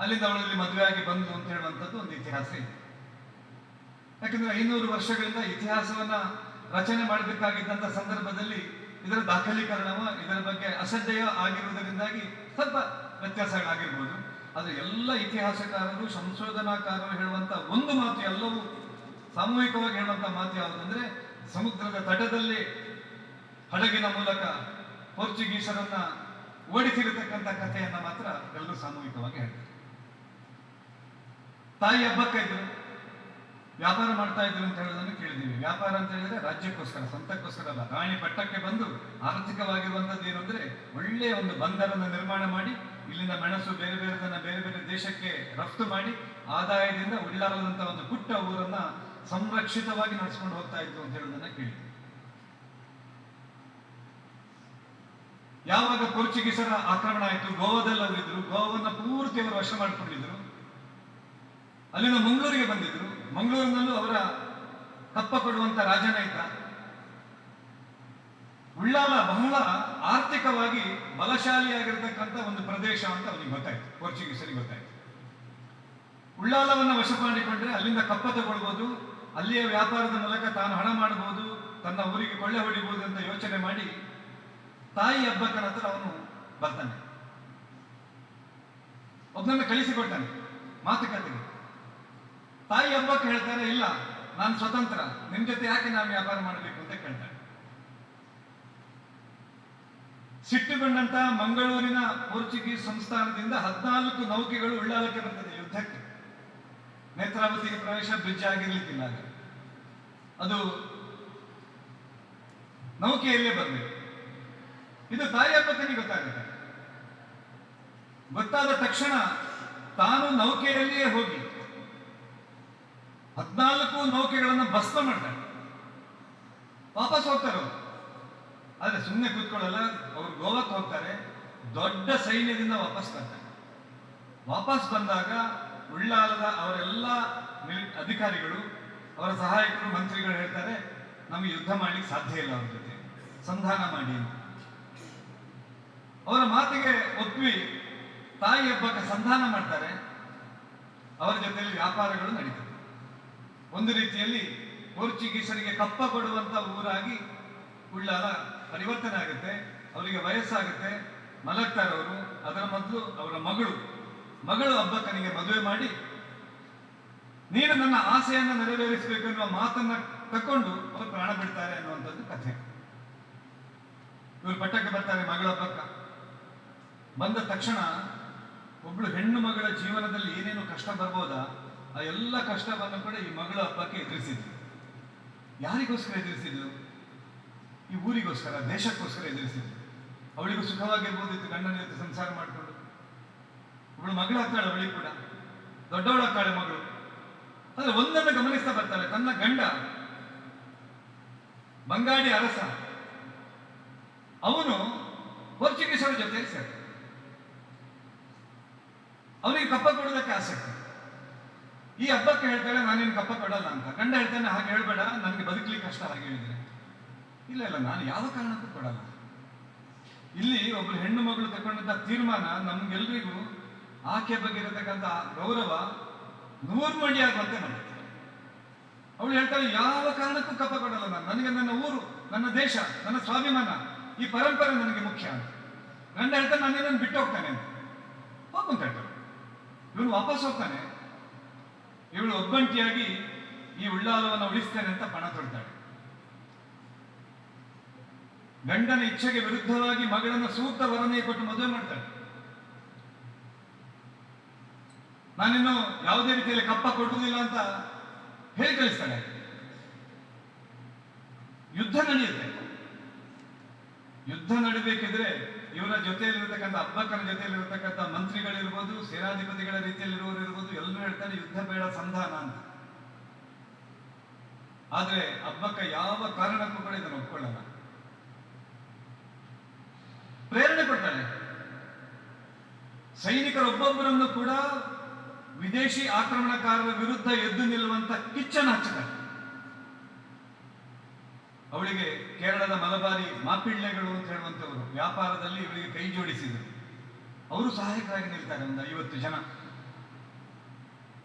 ಅಲ್ಲಿಂದ ಅವಳಲ್ಲಿ ಮದುವೆ ಆಗಿ ಬಂದು ಅಂತ ಹೇಳುವಂಥದ್ದು ಒಂದು ಇತಿಹಾಸ ಇದೆ. ಯಾಕಂದ್ರೆ ಐನೂರು ವರ್ಷಗಳಿಂದ ಇತಿಹಾಸವನ್ನ ರಚನೆ ಮಾಡಬೇಕಾಗಿದ್ದಂಥ ಸಂದರ್ಭದಲ್ಲಿ ಇದರ ದಾಖಲೀಕರಣವ ಇದರ ಬಗ್ಗೆ ಅಸಡ್ಡೆಯ ಆಗಿರುವುದರಿಂದಾಗಿ ಸ್ವಲ್ಪ ವ್ಯತ್ಯಾಸಗಳಾಗಿರ್ಬೋದು. ಆದರೆ ಎಲ್ಲ ಇತಿಹಾಸಕಾರರು, ಸಂಶೋಧನಾಕಾರರು ಹೇಳುವಂಥ ಒಂದು ಮಾತು ಎಲ್ಲವೂ ಸಾಮೂಹಿಕವಾಗಿ ಹೇಳುವಂತ ಮಾತು ಯಾವುದಂದ್ರೆ ಸಮುದ್ರದ ತಟದಲ್ಲಿ ಹಡಗಿನ ಮೂಲಕ ಪೋರ್ಚುಗೀಸರನ್ನ ಓಡಿಸಿರತಕ್ಕಂಥ ಕಥೆಯನ್ನ ಮಾತ್ರ ಎಲ್ಲರೂ ಸಾಮೂಹಿಕವಾಗಿ ಹೇಳ್ತಾರೆ. ತಾಯಿ ಹಬ್ಬಕ್ಕ ಇದ್ರು, ವ್ಯಾಪಾರ ಮಾಡ್ತಾ ಇದ್ರು ಅಂತ ಹೇಳೋದನ್ನು ಕೇಳಿದೀವಿ ವ್ಯಾಪಾರ ಅಂತ ಹೇಳಿದ್ರೆ ರಾಜ್ಯಕ್ಕೋಸ್ಕರ ಸ್ವಂತಕ್ಕೋಸ್ಕರ ಅಲ್ಲ, ರಾಣಿ ಪಟ್ಟಕ್ಕೆ ಬಂದು ಆರ್ಥಿಕವಾಗಿರುವಂಥದ್ದು ಏನು ಅಂದ್ರೆ ಒಳ್ಳೆಯ ಒಂದು ಬಂದರನ್ನು ನಿರ್ಮಾಣ ಮಾಡಿ ಇಲ್ಲಿಂದ ಮೆಣಸು ಬೇರೆ ಬೇರೆದನ್ನ ಬೇರೆ ಬೇರೆ ದೇಶಕ್ಕೆ ರಫ್ತು ಮಾಡಿ, ಆದಾಯದಿಂದ ಉಳ್ಳಾರದಂತ ಒಂದು ಪುಟ್ಟ ಊರನ್ನ ಸಂರಕ್ಷಿತವಾಗಿ ನಡೆಸ್ಕೊಂಡು ಹೋಗ್ತಾ ಇತ್ತು ಅಂತ ಹೇಳೋದನ್ನ ಕೇಳಿದ್ವಿ. ಯಾವಾಗ ಪೋರ್ಚುಗೀಸರ ಆಕ್ರಮಣ ಆಯಿತು, ಗೋವಾದಲ್ಲಿ ಅವರಿದ್ರು ಗೋವನ್ನ ಪೂರ್ತಿ ಅವರು ವಶ ಮಾಡಿಕೊಂಡಿದ್ರು. ಅಲ್ಲಿಂದ ಮಂಗಳೂರಿಗೆ ಬಂದಿದ್ರು. ಮಂಗಳೂರಿನಲ್ಲೂ ಅವರ ಕಪ್ಪ ಕೊಡುವಂತ ರಾಜನ ಉಳ್ಳಾಲ ಬಹಳ ಆರ್ಥಿಕವಾಗಿ ಬಲಶಾಲಿಯಾಗಿರ್ತಕ್ಕಂಥ ಒಂದು ಪ್ರದೇಶ ಅಂತ ಅವನಿಗೆ ಗೊತ್ತಾಯ್ತು ಪೋರ್ಚುಗೀಸರಿಗೆ ಗೊತ್ತಾಯ್ತು. ಉಳ್ಳಾಲವನ್ನ ವಶ ಮಾಡಿಕೊಂಡ್ರೆ ಅಲ್ಲಿಂದ ಕಪ್ಪ ತಗೊಳ್ಬೋದು ಅಲ್ಲಿಯ ವ್ಯಾಪಾರದ ಮೂಲಕ ತಾನು ಹಣ ಮಾಡಬಹುದು, ತನ್ನ ಊರಿಗೆ ಕೊಳ್ಳೆ ಹೊಡಿಬಹುದು ಅಂತ ಯೋಚನೆ ಮಾಡಿ ತಾಯಿ ಹಬ್ಬಕ್ಕನ ಹತ್ರ ಅವನು ಬರ್ತಾನೆ. ಒಬ್ಬನನ್ನ ಕಳಿಸಿಕೊಡ್ತಾನೆ ಮಾತುಕತೆಗೆ ತಾಯಿ ಹಬ್ಬಕ್ಕೆ ಹೇಳ್ತಾರೆ ಇಲ್ಲ, ನಾನು ಸ್ವತಂತ್ರ. ನಿಮ್ ಜೊತೆ ಯಾಕೆ ನಾನು ವ್ಯಾಪಾರ ಮಾಡಬೇಕು ಅಂತ ಕೇಳ್ತಾನೆ. ಸಿಟ್ಟುಗೊಂಡಂತ ಮಂಗಳೂರಿನ ಪೋರ್ಚುಗೀಸ್ ಸಂಸ್ಥಾನದಿಂದ ಹದಿನಾಲ್ಕು ನೌಕೆಗಳು ಉಳ್ಳಾಲಕ್ಕೆ ಬರ್ತದೆ ಯುದ್ಧಕ್ಕೆ. ನೇತ್ರಾವತಿಗೆ ಪ್ರವೇಶ ಬ್ರಿಡ್ಜ್ ಆಗಿರ್ಲಿಕ್ಕಿಲ್ಲ ಆಗ ಅದು ನೌಕೆಯಲ್ಲೇ ಬರಬೇಕು. ಇದು ತಾಯಿ ಪತ್ನಿಗೆ ಗೊತ್ತಾಗುತ್ತೆ. ಗೊತ್ತಾದ ತಕ್ಷಣ ತಾನು ನೌಕೆಯಲ್ಲಿಯೇ ಹೋಗಿ ಹದಿನಾಲ್ಕು ನೌಕೆಗಳನ್ನು ಭಸ್ಮ ಮಾಡ್ತಾರೆ ವಾಪಸ್ ಹೋಗ್ತಾರೆ ಅವರು. ಆದ್ರೆ ಸುಮ್ಮನೆ ಕೂತ್ಕೊಳ್ಳಲ್ಲ, ಅವ್ರು ಗೋವಾಕ್ಕೆ ಹೋಗ್ತಾರೆ, ದೊಡ್ಡ ಸೈನ್ಯದಿಂದ ವಾಪಸ್ ಬರ್ತಾರೆ. ವಾಪಸ್ ಬಂದಾಗ ಉಳ್ಳಾಲದ ಅವರೆಲ್ಲ ಮಿಲಿ- ಅಧಿಕಾರಿಗಳು ಅವರ ಸಹಾಯಕರು, ಮಂತ್ರಿಗಳು ಹೇಳ್ತಾರೆ, ನಮಗೆ ಯುದ್ಧ ಮಾಡ್ಲಿಕ್ಕೆ ಸಾಧ್ಯ ಇಲ್ಲ ಅವ್ರ ಜೊತೆ. ಸಂಧಾನ ಮಾಡಿ ಅವರ ಮಾತಿಗೆ ಒಪ್ಪಿ ತಾಯಿ ಹಬ್ಬಕ್ಕೆ ಸಂಧಾನ ಮಾಡ್ತಾರೆ, ಅವರ ಜೊತೆಯಲ್ಲಿ ವ್ಯಾಪಾರಗಳು ನಡೀತದೆ. ಒಂದು ರೀತಿಯಲ್ಲಿ ಪೋರ್ಚುಗೀಸರಿಗೆ ಕಪ್ಪ ಕೊಡುವಂತ ಊರಾಗಿ ಉಳ್ಳಾಲ ಪರಿವರ್ತನೆ ಆಗುತ್ತೆ ಅವರಿಗೆ ವಯಸ್ಸಾಗುತ್ತೆ ಮಲಗ್ತಾರೆ ಅವರು ಅದರ ಮೊದಲು ಅವರ ಮಗಳು ಮಗಳು ಹಬ್ಬಕ್ಕನಿಗೆ ಮದುವೆ ಮಾಡಿ ನೀನು ನನ್ನ ಆಸೆಯನ್ನು ನೆರವೇರಿಸಬೇಕು ಎನ್ನುವ ಮಾತನ್ನ ತಕೊಂಡು ಅವರು ಪ್ರಾಣ ಬಿಡ್ತಾರೆ ಅನ್ನುವಂಥದ್ದು ಕಥೆ. ಇವರು ಪಟ್ಟಕ್ಕೆ ಬರ್ತಾರೆ ಮಗಳ ಪಕ್ಕ. ಬಂದ ತಕ್ಷಣ ಒಬ್ಳು ಹೆಣ್ಣು ಮಗಳ ಜೀವನದಲ್ಲಿ ಏನೇನು ಕಷ್ಟ ಬರ್ಬೋದಾ, ಆ ಎಲ್ಲ ಕಷ್ಟವನ್ನು ಕೂಡ ಈ ಮಗಳ ಹಬ್ಬಕ್ಕೆ ಎದುರಿಸಿದ್ಲು ಯಾರಿಗೋಸ್ಕರ ಎದುರಿಸಿದ್ಲು ಈ ಊರಿಗೋಸ್ಕರ, ದೇಶಕ್ಕೋಸ್ಕರ ಎದುರಿಸಿದ್ಲು ಅವಳಿಗೂ ಸುಖವಾಗಿರ್ಬೋದಿತ್ತು ಗಂಡನ ಜೊತೆ ಸಂಸಾರ ಮಾಡಿಕೊಂಡು. ಇವಳು ಮಗಳಾಗ್ತಾಳೆ ಅವಳಿಗೆ ಕೂಡ. ದೊಡ್ಡವಳಾಗ್ತಾಳೆ ಮಗಳು. ಆದ್ರೆ ಒಂದನ್ನು ಗಮನಿಸ್ತಾ ಬರ್ತಾರೆ, ತನ್ನ ಗಂಡ, ಬಂಗಾಡಿ ಅರಸ. ಅವನು ಪೋರ್ಚುಗೀಸರ ಜೊತೆ ಸೇರ್ತಾನೆ ಅವನಿಗೆ ಕಪ್ಪ ಕೊಡೋದಕ್ಕೆ ಆಸಕ್ತಿ ಈ ಹಬ್ಬಕ್ಕೆ ಹೇಳ್ತಾಳೆ ನಾನೇನು ಕಪ್ಪ ಕೊಡಲ್ಲ ಅಂತ. ಗಂಡ ಹೇಳ್ತಾನೆ, ಹಾಗೆ ಹೇಳ್ಬೇಡ, ನನಗೆ ಬದುಕಲಿಕ್ಕೆ ಕಷ್ಟ, ಹಾಗೆ ಹೇಳಿದ್ರೆ. ಇಲ್ಲ ಇಲ್ಲ, ನಾನು ಯಾವ ಕಾರಣಕ್ಕೂ ಕೊಡಲ್ಲ. ಇಲ್ಲಿ ಒಬ್ಬರು ಹೆಣ್ಣು ಮಗಳು ತಗೊಂಡಂತ ತೀರ್ಮಾನ ನಮ್ಗೆಲ್ರಿಗೂ ಆಕೆ ಬಗ್ಗೆ ಇರತಕ್ಕಂಥ ಗೌರವ ನೂರು ಮಂಡಿ ಆಗುವಂತೆ ನಮ್ಮ ಅವಳು ಹೇಳ್ತಾಳೆ ಯಾವ ಕಾರಣಕ್ಕೂ ಕಪ್ಪ ಕೊಡಲ್ಲ ನಾನು. ನನಗೆ ನನ್ನ ಊರು, ನನ್ನ ದೇಶ, ನನ್ನ ಸ್ವಾಭಿಮಾನ, ಈ ಪರಂಪರೆ ನನಗೆ ಮುಖ್ಯ ಗಂಡ ಹೇಳ್ತಾನೆ ನಾನೇನನ್ನು ಬಿಟ್ಟು ಹೋಗ್ತಾನೆ ಅಂತ. ಹೇಳ್ತಾರೆ ಇವನು ವಾಪಸ್ ಹೋಗ್ತಾನೆ. ಇವಳು ಒಬ್ಬಂಟಿಯಾಗಿ ಈ ಉಳ್ಳಾಲವನ್ನು ಉಳಿಸ್ತೇನೆ ಅಂತ ಪಣ ತೊಡ್ತಾಳೆ. ಗಂಡನ ಇಚ್ಛೆಗೆ ವಿರುದ್ಧವಾಗಿ ಮಗಳನ್ನು ಸೂಕ್ತ ವರನೇ ಕೊಟ್ಟು ಮದುವೆ ಮಾಡ್ತಾಳೆ. ನಾನಿನ್ನು ಯಾವುದೇ ರೀತಿಯಲ್ಲಿ ಕಪ್ಪ ಕೊಡುವುದಿಲ್ಲ ಅಂತ ಹೇಳಿ ಕಳಿಸ್ತಾಳೆ ಯುದ್ಧ ನಡೆಯುತ್ತೆ. ಯುದ್ಧ ನಡೀಬೇಕಿದ್ರೆ ಇವರ ಜೊತೆಯಲ್ಲಿರತಕ್ಕಂಥ ಅಬ್ಬಕ್ಕನ ಜೊತೆಯಲ್ಲಿರತಕ್ಕಂಥ ಮಂತ್ರಿಗಳಿರ್ಬೋದು, ಸೇನಾಧಿಪತಿಗಳ ರೀತಿಯಲ್ಲಿರುವವರು ಇರ್ಬೋದು, ಎಲ್ಲರೂ ಹೇಳ್ತಾರೆ ಯುದ್ಧ ಬೇಡ ಸಂಧಾನ ಅಂತ. ಆದ್ರೆ ಅಬ್ಬಕ್ಕ ಯಾವ ಕಾರಣಕ್ಕೂ ಕೂಡ ಇದನ್ನು ಒಪ್ಕೊಳ್ಳಲ್ಲ. ಪ್ರೇರಣೆ ಸೈನಿಕರ ಸೈನಿಕರೊಬ್ಬೊಬ್ಬರನ್ನು ಕೂಡ ವಿದೇಶಿ ಆಕ್ರಮಣಕಾರರ ವಿರುದ್ಧ ಎದ್ದು ನಿಲ್ಲುವಂತ ಕಿಚ್ಚನ ಹಚ್ಚುತ್ತಾರೆ. ಅವಳಿಗೆ ಕೇರಳದ ಮಲಬಾರಿ ಮಾಪಿಳ್ಳೆಗಳು ಅಂತ ಹೇಳುವಂತವರು ವ್ಯಾಪಾರದಲ್ಲಿ ಇವಳಿಗೆ ಕೈ ಜೋಡಿಸಿದರು. ಅವರು ಸಹಾಯಕರಾಗಿ ನಿಲ್ತಾರೆ ಒಂದು ಐವತ್ತು ಜನ.